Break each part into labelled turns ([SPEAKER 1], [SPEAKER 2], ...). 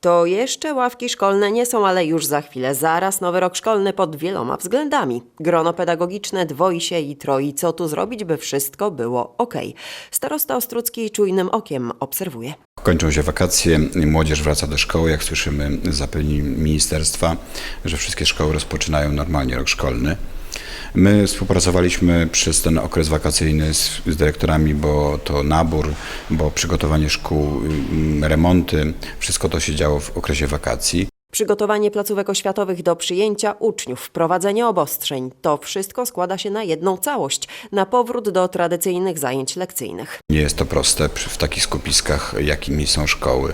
[SPEAKER 1] To jeszcze ławki szkolne nie są, ale już za chwilę. Zaraz nowy rok szkolny pod wieloma względami. Grono pedagogiczne dwoi się i troi. Co tu zrobić, by wszystko było ok? Starosta Ostrucki czujnym okiem obserwuje.
[SPEAKER 2] Kończą się wakacje, młodzież wraca do szkoły. Jak słyszymy z zapewnień ministerstwa, że wszystkie szkoły rozpoczynają normalnie rok szkolny. My współpracowaliśmy przez ten okres wakacyjny z, z dyrektorami, bo to nabór, bo przygotowanie szkół, ym, remonty, wszystko to się działo w okresie wakacji.
[SPEAKER 1] Przygotowanie placówek oświatowych do przyjęcia uczniów, wprowadzenie obostrzeń to wszystko składa się na jedną całość, na powrót do tradycyjnych zajęć lekcyjnych.
[SPEAKER 2] Nie jest to proste w takich skupiskach, jakimi są szkoły,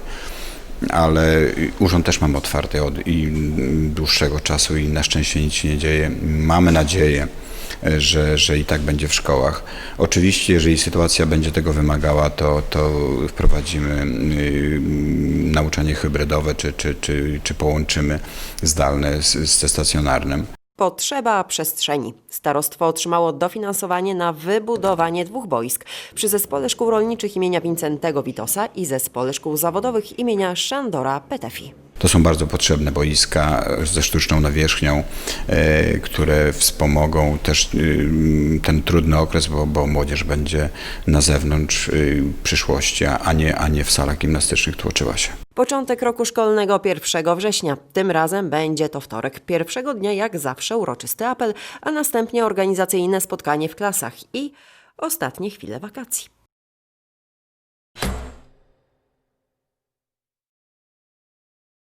[SPEAKER 2] ale urząd też mamy otwarty od i dłuższego czasu i na szczęście nic się nie dzieje. Mamy nadzieję, że, że i tak będzie w szkołach. Oczywiście, jeżeli sytuacja będzie tego wymagała, to, to wprowadzimy y, nauczanie hybrydowe, czy, czy, czy, czy połączymy zdalne z, ze stacjonarnym.
[SPEAKER 1] Potrzeba przestrzeni. Starostwo otrzymało dofinansowanie na wybudowanie dwóch boisk przy Zespole Szkół Rolniczych imienia Wincentego Witosa i Zespole Szkół Zawodowych imienia Szandora Petefi.
[SPEAKER 2] To są bardzo potrzebne boiska ze sztuczną nawierzchnią, e, które wspomogą też e, ten trudny okres, bo, bo młodzież będzie na zewnątrz e, przyszłości, a nie, a nie w salach gimnastycznych tłoczyła się.
[SPEAKER 1] Początek roku szkolnego 1 września. Tym razem będzie to wtorek. Pierwszego dnia jak zawsze uroczysty apel, a następnie organizacyjne spotkanie w klasach i ostatnie chwile wakacji.